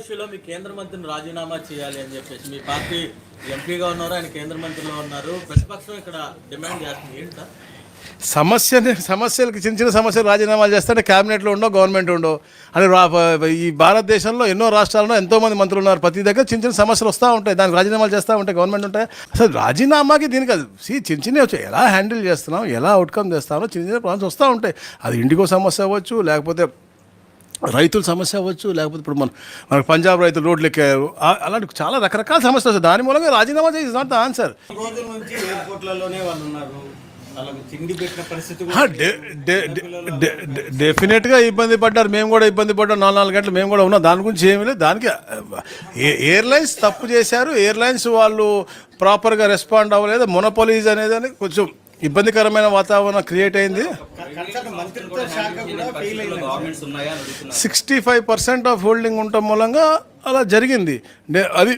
ఇష్యూలో మీ కేంద్ర మంత్రిని రాజీనామా చేయాలి అని చెప్పేసి మీ పార్టీ ఎంపీగా ఉన్నారు? ఆయన కేంద్ర మంత్రిలో ఉన్నారు. ప్రతిపక్షం ఇక్కడ డిమాండ్ చేస్తుంది. ఏంటా సమస్యని సమస్యలకి చిన్న చిన్న సమస్యలు రాజీనామాలు చేస్తే క్యాబినెట్లో ఉండో గవర్నమెంట్ ఉండో అని ఈ భారతదేశంలో ఎన్నో రాష్ట్రాల్లో ఎంతోమంది మంత్రులు ఉన్నారు. ప్రతి దగ్గర చిన్న చిన్న సమస్యలు వస్తూ ఉంటాయి. దానికి రాజీనామాలు చేస్తూ ఉంటాయి గవర్నమెంట్ ఉంటాయి? అసలు రాజీనామాకి దీనికి అది సి చిన్న చిన్న వచ్చాయి. ఎలా హ్యాండిల్ చేస్తున్నాం ఎలా అవుట్కమ్ చేస్తామో చిన్న చిన్న ప్రాబ్లమ్స్ వస్తూ ఉంటాయి. అది ఇండిగో సమస్య అవ్వచ్చు లేకపోతే రైతుల సమస్య అవ్వచ్చు లేకపోతే ఇప్పుడు మన మనకు పంజాబ్ రైతులు రోడ్లు ఎక్కారు. అలాంటి చాలా రకరకాల సమస్యలు వస్తాయి. దాని మూలంగా రాజీనామా చేసి నాట్ ద ఆన్సర్ డెఫినెట్గా ఇబ్బంది పడ్డారు. మేము కూడా ఇబ్బంది పడ్డాం. నాలుగు నాలుగు గంటలు మేము కూడా ఉన్నాం. దాని గురించి ఏమీ లేదు. దానికి ఎయిర్లైన్స్ తప్పు చేశారు. ఎయిర్లైన్స్ వాళ్ళు ప్రాపర్గా రెస్పాండ్ అవ్వలేదు. మొనపోలీజ్ అనేది అని కొంచెం ఇబ్బందికరమైన వాతావరణం క్రియేట్ అయింది. Sixty five percent of holding ఉండటం మూలంగా అలా జరిగింది. అది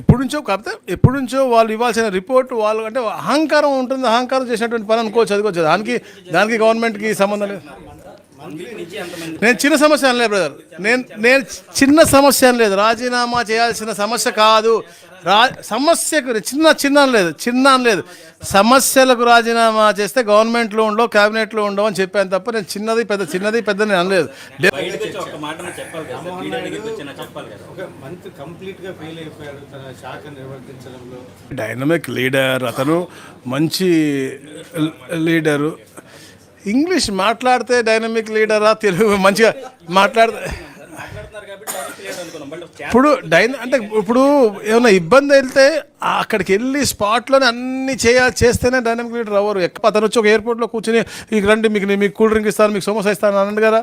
ఎప్పటి నుంచో కాకపోతే ఎప్పటి నుంచో వాళ్ళు ఇవ్వాల్సిన రిపోర్ట్ వాళ్ళు అంటే అహంకారం ఉంటుంది అహంకారం చేసినటువంటి పని అనుకోవచ్చు అది దానికి దానికి గవర్నమెంట్కి సంబంధం లేదు. నేను చిన్న సమస్య అనలేదు బ్రదర్ నేను నేను చిన్న సమస్య అనలేదు. రాజీనామా చేయాల్సిన సమస్య కాదు. రా సమస్యకు చిన్న చిన్న అనలేదు చిన్న అనలేదు. సమస్యలకు రాజీనామా చేస్తే గవర్నమెంట్లో ఉండవు క్యాబినెట్లో ఉండవు అని చెప్పాను తప్ప నేను చిన్నది పెద్ద చిన్నది పెద్ద నేను అనలేదు. డైనమిక్ లీడర్ అతను మంచి లీడరు ఇంగ్లీష్ మాట్లాడితే డైనమిక్ లీడరా తెలుగు మంచిగా మాట్లాడితే ఇప్పుడు డైన అంటే ఇప్పుడు ఏమైనా ఇబ్బంది వెళ్తే అక్కడికి వెళ్ళి స్పాట్లోనే అన్ని చేయాలి చేస్తేనే డైనమిక్ లీడర్ అవ్వరు. ఎక్కువ అతను వచ్చి ఒక ఎయిర్పోర్ట్లో కూర్చొని మీకు రండి మీకు మీకు కూల్ డ్రింక్ ఇస్తాను మీకు సమోసా ఇస్తాను అన్నాడు కదా.